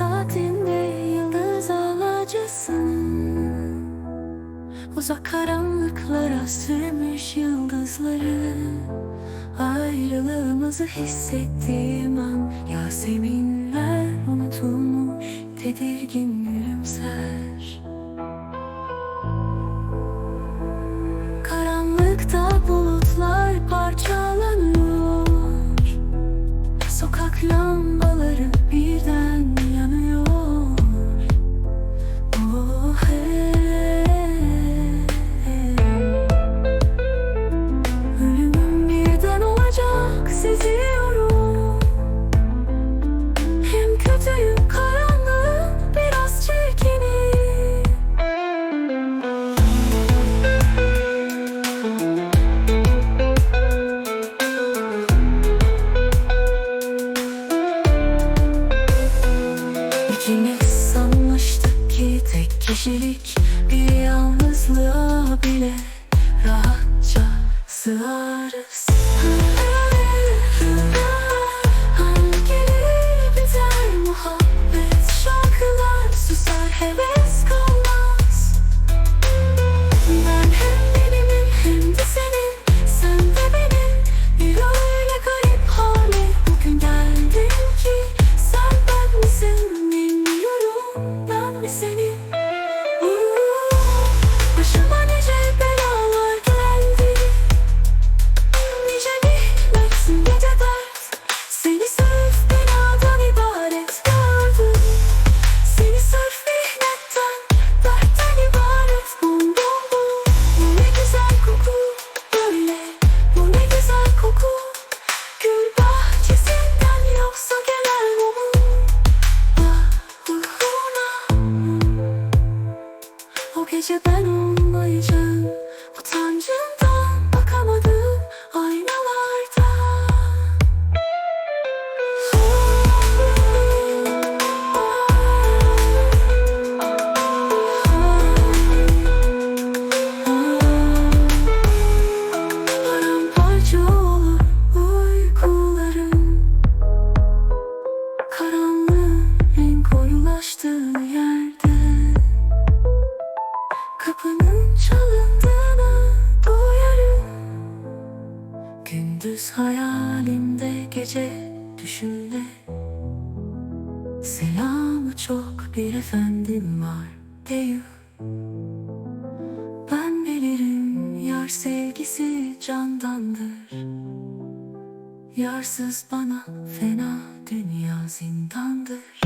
Sana yıldız alacasın Uzak karanlıklara sürmüş yıldızları. Ayrılığımızı hissettiğim an. Yaseminler unutulmuş tedirgin gülümser İkimiz sanmıştık ki tek kişilik. Bir yalnızlığa bile rahatça sığarız. Görürüz hayalinde gece düşünde. Selamı çok bir efendim var deyip Ben bilirim yar sevgisi candandır. Yarsız bana fena dünya zindandır.